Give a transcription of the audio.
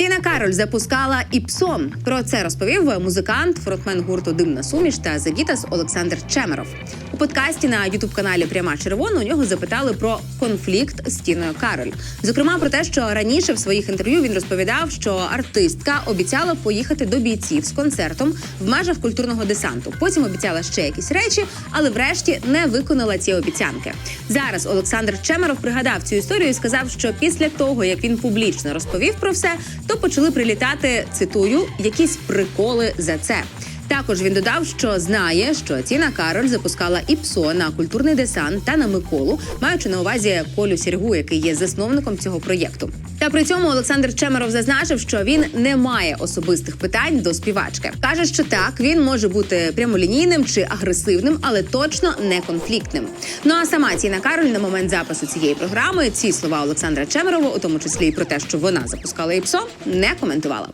Тіна Кароль запускала іпсом. Про це розповів музикант, фронтмен гурту Димна суміш та Загітас Олександр Чемеров. У подкасті на ютуб каналі Пряма червона у нього запитали про конфлікт з Тіною Кароль. Зокрема, про те, що раніше в своїх інтерв'ю він розповідав, що артистка обіцяла поїхати до бійців з концертом в межах культурного десанту. Потім обіцяла ще якісь речі, але врешті не виконала ці обіцянки. Зараз Олександр Чемеров пригадав цю історію і сказав, що після того як він публічно розповів про все, то почали прилітати цитую якісь приколи за це. Також він додав, що знає, що Тіна Кароль запускала ІПСО на культурний десант та на Миколу, маючи на увазі Колю Сіргу, який є засновником цього проєкту. Та при цьому Олександр Чемеров зазначив, що він не має особистих питань до співачки. каже, що так він може бути прямолінійним чи агресивним, але точно не конфліктним. Ну а сама Тіна Кароль на момент запису цієї програми ці слова Олександра Чемерова, у тому числі і про те, що вона запускала ІПСО, не коментувала.